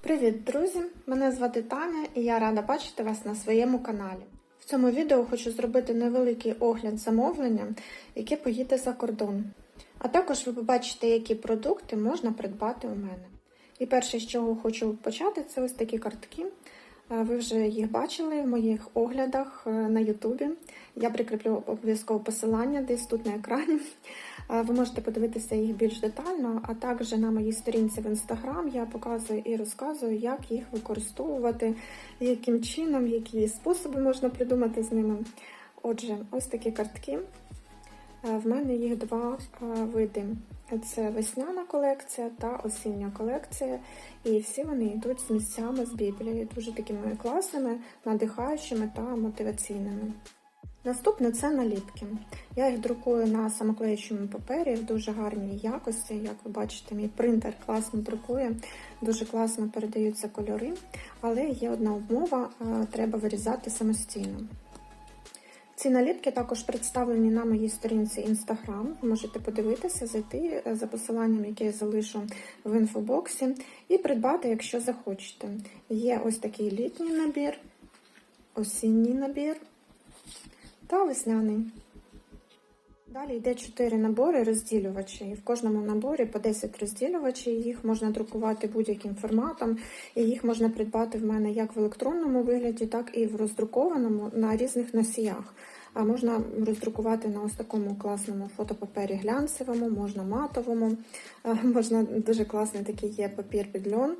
Привіт, друзі! Мене звати Таня і я рада бачити вас на своєму каналі. В цьому відео хочу зробити невеликий огляд замовлення, яке поїде за кордон. А також ви побачите, які продукти можна придбати у мене. І перше, з чого хочу почати, це ось такі картки. Ви вже їх бачили в моїх оглядах е, на Ютубі. Я прикріплю обов'язково посилання десь тут на екрані. Е, Ви можете подивитися їх більш детально, а також на моїй сторінці в інстаграм я показую і розказую, як їх використовувати, яким чином, які способи можна придумати з ними. Отже, ось такі картки. Е, В мене їх два е, види. Це весняна колекція та осіння колекція. І всі вони йдуть з місцями з Біблії, дуже такими класними, надихаючими та мотиваційними. Наступне це наліпки. Я їх друкую на самоклеючому папері в дуже гарній якості. Як ви бачите, мій принтер класно друкує, дуже класно передаються кольори, але є одна умова, е, треба вирізати самостійно. Ці наліпки також представлені на моїй сторінці Instagram. Ви можете подивитися, зайти е, за посиланням, яке я залишу в інфобоксі, і придбати, якщо захочете. Є ось такий літній набір, осінній набір та весняний. Далі йде 4 набори розділювачі. В кожному наборі по 10 розділювачів. Їх можна друкувати будь-яким форматом, і їх можна придбати в мене як в електронному вигляді, так і в роздрукованому на різних носіях. А можна роздрукувати на ось такому класному фотопапері глянцевому, можна матовому, можна дуже класний такий є папір під льон.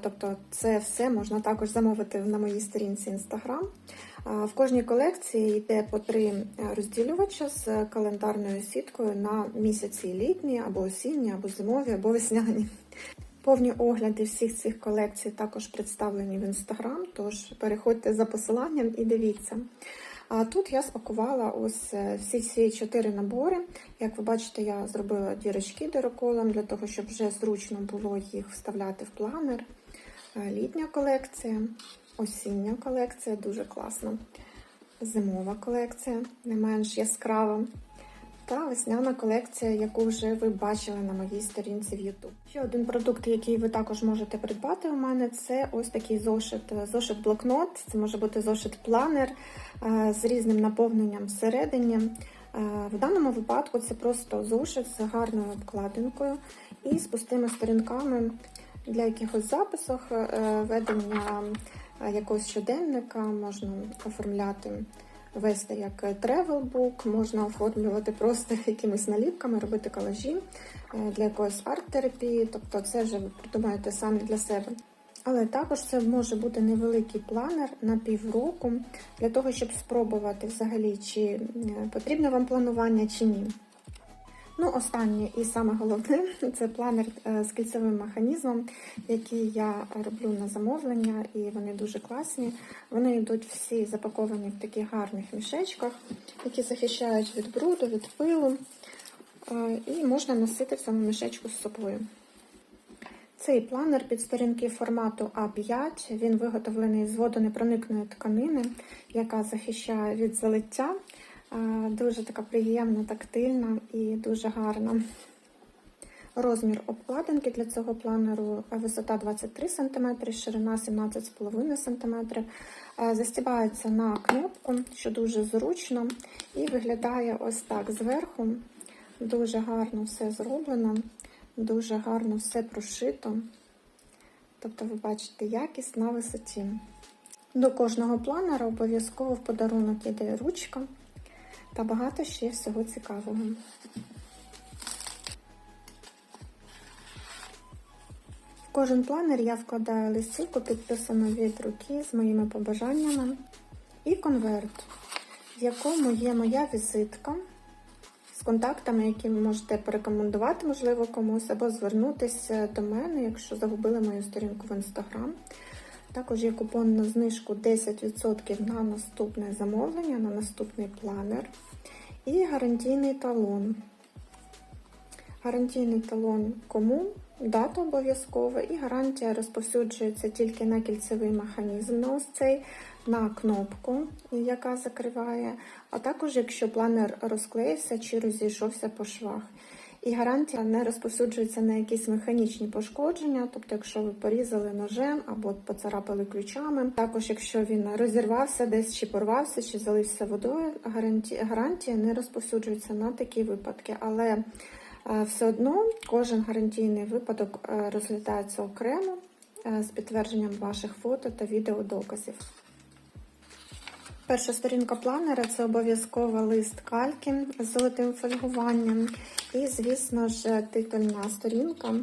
Тобто це все можна також замовити на моїй сторінці Instagram. В кожній колекції йде по три е, розділювача з календарною сіткою на місяці літні, або осінні, або зимові, або весняні. Повні огляди всіх цих колекцій також представлені в інстаграм, тож переходьте за посиланням і дивіться. А тут я спакувала ось е, всі ці чотири набори. Як ви бачите, я зробила дірочки дироколом для того, щоб вже зручно було їх вставляти в планер. Е, Літня колекція, осіння колекція дуже класна. Зимова колекція, не менш яскрава. Та весняна колекція, яку вже ви бачили на моїй сторінці в YouTube. Ще один продукт, який ви також можете придбати у мене, це ось такий зошит. Зошит-блокнот, це може бути зошит-планер е, з різним наповненням всередині. Е, В даному випадку це просто зошит з гарною обкладинкою і з пустими сторінками для якихось записів, е, ведення якогось щоденника, можна оформляти вести як тревел-бук, можна оформлювати просто якимись наліпками, робити колажі е, для якоїсь арт-терапії, тобто це вже ви придумаєте самі для себе. Але також це може бути невеликий планер на півроку для того, щоб спробувати взагалі, чи потрібно потрібне вам планування, чи ні. Ну, останнє і саме головне це планер е, з кільцевим механізмом, який я роблю на замовлення, і вони дуже класні. Вони йдуть всі запаковані в таких гарних мішечках, які захищають від бруду, від пилу, Е, і можна носити в цьому мішечку з собою. Цей планер під сторінки формату А5. Він виготовлений з водонепроникної тканини, яка захищає від залиття. Дуже така приємна, тактильна і дуже гарна. Розмір обкладинки для цього планеру висота 23 см, ширина 17,5 см. Застібається на кнопку, що дуже зручно, і виглядає ось так зверху. Дуже гарно все зроблено, дуже гарно все прошито. Тобто, ви бачите якість на висоті. До кожного планера обов'язково в подарунок іде ручка та багато ще всього цікавого. В кожен планер я вкладаю листівку, підписану від руки з моїми побажаннями, і конверт, в якому є моя візитка з контактами, які ви можете порекомендувати, можливо, комусь, або звернутися до мене, якщо загубили мою сторінку в інстаграм. Також є купон на знижку 10% на наступне замовлення, на наступний планер. І гарантійний талон. Гарантійний талон кому? Дата обов'язкова і гарантія розповсюджується тільки на кільцевий механізм, на ось цей, на кнопку, яка закриває, а також якщо планер розклеївся чи розійшовся по швах. І гарантія не розповсюджується на якісь механічні пошкодження, тобто, якщо ви порізали ножем або поцарапали ключами. Також, якщо він розірвався десь чи порвався, чи залився водою, гарантія, не розповсюджується на такі випадки. Але е, все одно кожен гарантійний випадок е, розглядається окремо е, з підтвердженням ваших фото та відеодоказів. Перша сторінка планера це обов'язково лист кальки з золотим фольгуванням. І, звісно ж, титульна сторінка.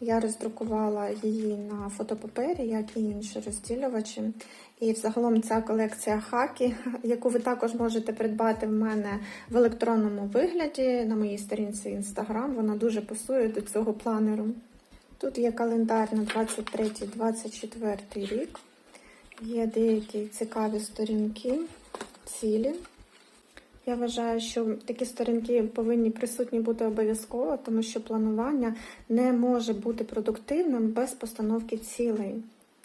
Я роздрукувала її на фотопапері, як і інші розділювачі. І взагалом ця колекція хакі, яку ви також можете придбати в мене в електронному вигляді на моїй сторінці Instagram. Вона дуже пасує до цього планеру. Тут є календар на 23-24 рік. Є деякі цікаві сторінки, цілі. Я вважаю, що такі сторінки повинні присутні бути обов'язково, тому що планування не може бути продуктивним без постановки цілей.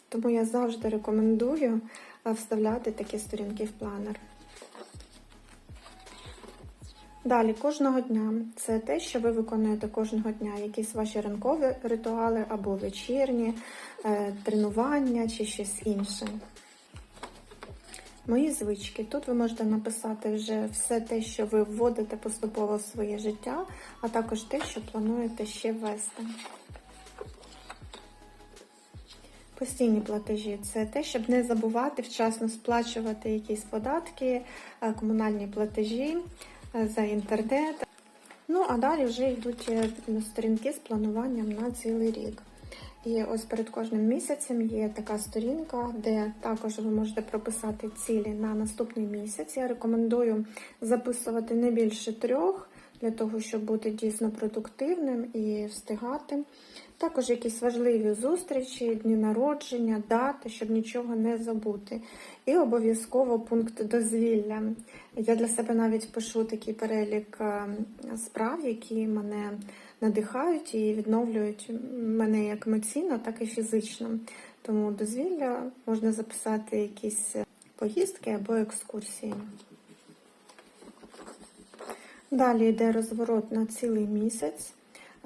Тому я завжди рекомендую е, вставляти такі сторінки в планер. Далі, кожного дня це те, що ви виконуєте кожного дня, якісь ваші ранкові ритуали або вечірні, е, тренування чи щось інше. Мої звички. Тут ви можете написати вже все те, що ви вводите поступово в своє життя, а також те, що плануєте ще ввести. Постійні платежі це те, щоб не забувати вчасно сплачувати якісь податки, е, комунальні платежі за інтернет. Ну, а далі вже йдуть е, сторінки з плануванням на цілий рік. І ось перед кожним місяцем є така сторінка, де також ви можете прописати цілі на наступний місяць. Я рекомендую записувати не більше трьох, для того, щоб бути дійсно продуктивним і встигати. Також якісь важливі зустрічі, дні народження, дати, щоб нічого не забути. І обов'язково пункт дозвілля. Я для себе навіть пишу такий перелік е, справ, які мене надихають і відновлюють мене як емоційно, так і фізично. Тому дозвілля можна записати якісь поїздки або екскурсії. Далі йде розворот на цілий місяць.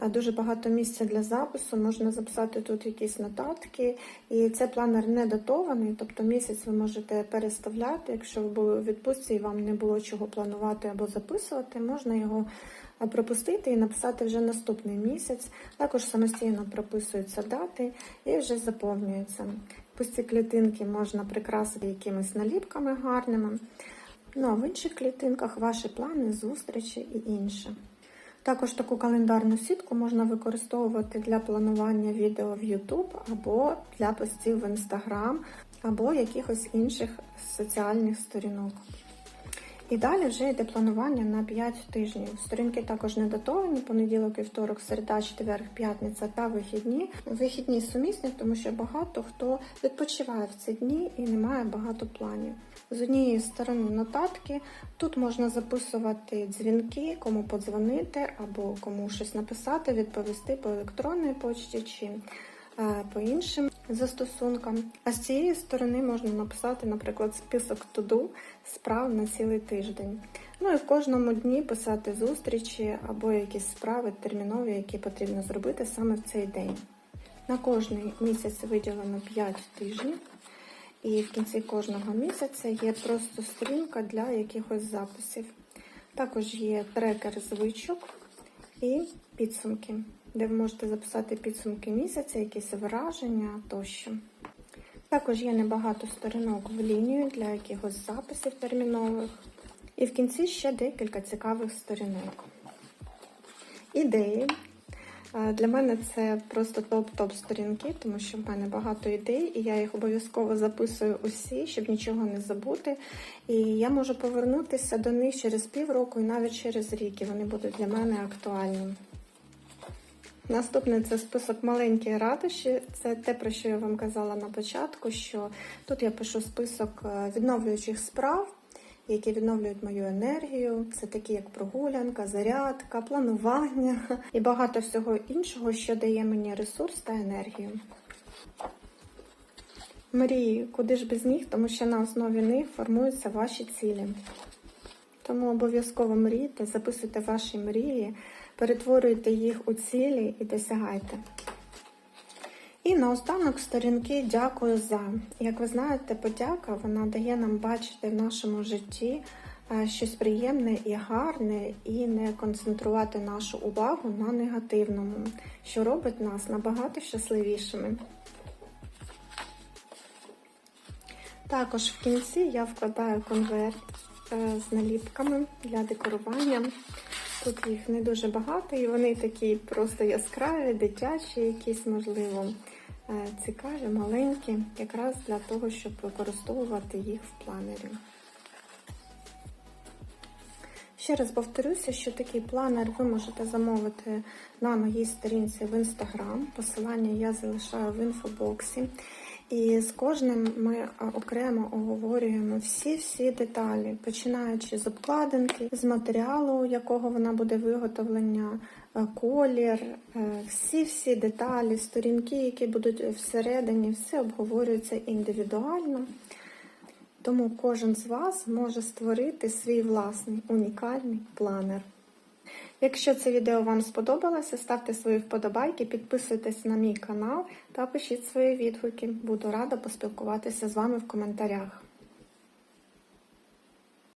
Дуже багато місця для запису, можна записати тут якісь нотатки, і це планер не датований, тобто місяць ви можете переставляти. Якщо ви були у відпустці і вам не було чого планувати або записувати, можна його пропустити і написати вже наступний місяць. Також самостійно прописуються дати і вже заповнюються. Пусті клітинки можна прикрасити якимись наліпками гарними. Ну а в інших клітинках ваші плани, зустрічі і інше. Також таку календарну сітку можна використовувати для планування відео в YouTube або для постів в Instagram, або якихось інших соціальних сторінок. І далі вже йде планування на 5 тижнів. Сторінки також не датовані, понеділок, вівторок, середа, четвер, п'ятниця та вихідні. Вихідні сумісні, тому що багато хто відпочиває в ці дні і не має багато планів. З однієї сторони нотатки. Тут можна записувати дзвінки, кому подзвонити або кому щось написати, відповісти по електронній почті чи по іншим застосункам. А з цієї сторони можна написати, наприклад, список туду справ на цілий тиждень. Ну і в кожному дні писати зустрічі або якісь справи термінові, які потрібно зробити саме в цей день. На кожний місяць виділено 5 тижнів. І в кінці кожного місяця є просто сторінка для якихось записів. Також є трекер звичок і підсумки, де ви можете записати підсумки місяця, якісь враження тощо. Також є небагато сторінок в лінію для якихось записів термінових. І в кінці ще декілька цікавих сторінок. Ідеї. Для мене це просто топ-топ сторінки, тому що в мене багато ідей, і я їх обов'язково записую усі, щоб нічого не забути. І я можу повернутися до них через півроку і навіть через рік, і вони будуть для мене актуальні. Наступне це список маленькі радощі. Це те, про що я вам казала на початку. Що тут я пишу список е, відновлюючих справ, які відновлюють мою енергію. Це такі, як прогулянка, зарядка, планування і багато всього іншого, що дає мені ресурс та енергію. Мрії, куди ж без них, тому що на основі них формуються ваші цілі. Тому обов'язково мрійте, записуйте ваші мрії, перетворюйте їх у цілі і досягайте. І наостанок сторінки дякую за. Як ви знаєте, подяка вона дає нам бачити в нашому житті е, щось приємне і гарне, і не концентрувати нашу увагу на негативному, що робить нас набагато щасливішими. Також в кінці я вкладаю конверт з наліпками для декорування. Тут їх не дуже багато, і вони такі просто яскраві, дитячі, якісь, можливо, е, цікаві, маленькі, якраз для того, щоб використовувати їх в планері. Ще раз повторюся, що такий планер ви можете замовити на моїй сторінці в інстаграм. Посилання я залишаю в інфобоксі. І з кожним ми окремо оговорюємо всі-всі деталі, починаючи з обкладинки, з матеріалу, якого вона буде виготовлення, е, колір, е, всі-всі деталі, сторінки, які будуть всередині, все обговорюється індивідуально. Тому кожен з вас може створити свій власний унікальний планер. Якщо це відео вам сподобалося, ставте свої вподобайки, підписуйтесь на мій канал та пишіть свої відгуки. Буду рада поспілкуватися з вами в коментарях.